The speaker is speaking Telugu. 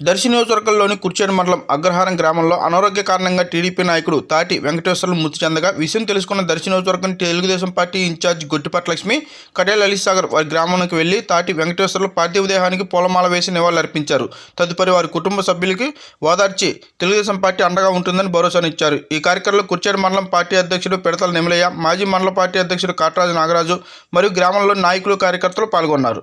దర్శి నియోజకవర్గంలోని కుర్చేడు మండలం అగ్రహారం గ్రామంలో అనారోగ్య కారణంగా టీడీపీ నాయకుడు తాటి వెంకటేశ్వర్లు మృతి చెందగా విషయం తెలుసుకున్న దర్శి నియోజకవర్గం Telugu Desam party in charge Gottipati Lakshmi కడే Lalit వారి గ్రామానికి వెళ్ళి తాటి వెంకటేశ్వర్లు పార్థివ దేహానికి పూలమాల వేసి నివాళులర్పించారు తదుపరి వారి కుటుంబ సభ్యులకి ఓదార్చి తెలుగుదేశం పార్టీ అండగా ఉంటుందని భరోసానిచ్చారు ఈ కార్యక్రమంలో కుర్చేడు మండలం పార్టీ అధ్యక్షుడు పెడతల నిమలయ్య మాజీ మండల పార్టీ అధ్యక్షుడు కాటరాజు నాగరాజు మరియు గ్రామంలో నాయకులు కార్యకర్తలు పాల్గొన్నారు.